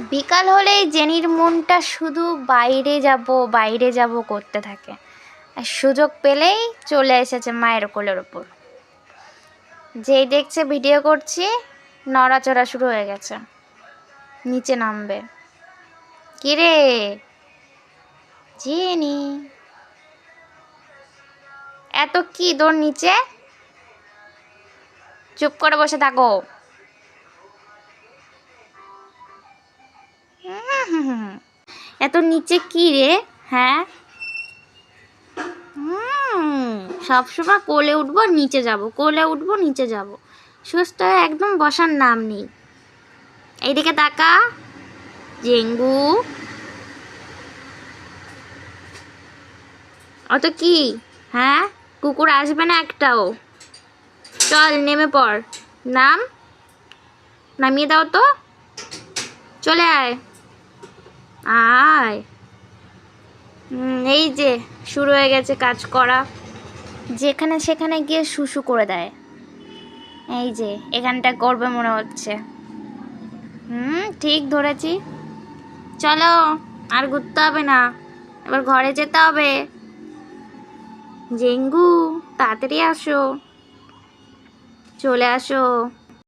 বিকাল হলেই জেনির মনটা শুধু বাইরে যাব বাইরে যাব করতে থাকে। আর সুযোগ পেলেই চলে এসেছে মায়ের কোলের ওপর। যেই দেখছে ভিডিও করছি, নড়াচড়া শুরু হয়ে গেছে। নিচে নামবে। কিরে? জেনি? এত কি তোর নিচে? চুপ করে বসে থাকো। হুম, এত নিচে কি রে? হ্যাঁ? হুম, সবসময় কোলে উঠবো নিচে যাব। কোলে উঠবো নিচে যাব। সুস্থ একদম বসার নাম নেই। এইদিকে তাকা। জেঙ্গু। অত কি? হ্যাঁ? কুকুর আসবে না একটাও। চল নেমে পড়। নাম? নামিয়ে দাও তো। চলে আয়। আয়। এই যে, শুরু হয়ে গেছে কাজ করা। যেখানে সেখানে গিয়ে শুশু করে দেয়। এই যে, এখানটা করবে মনে হচ্ছে। হুম, ঠিক ধরেছি। চলো, আর ঘুরতে হবে না। এবার ঘরে যেতে হবে। জেঙ্গু, তাড়াতাড়ি আসো। চলে আসো।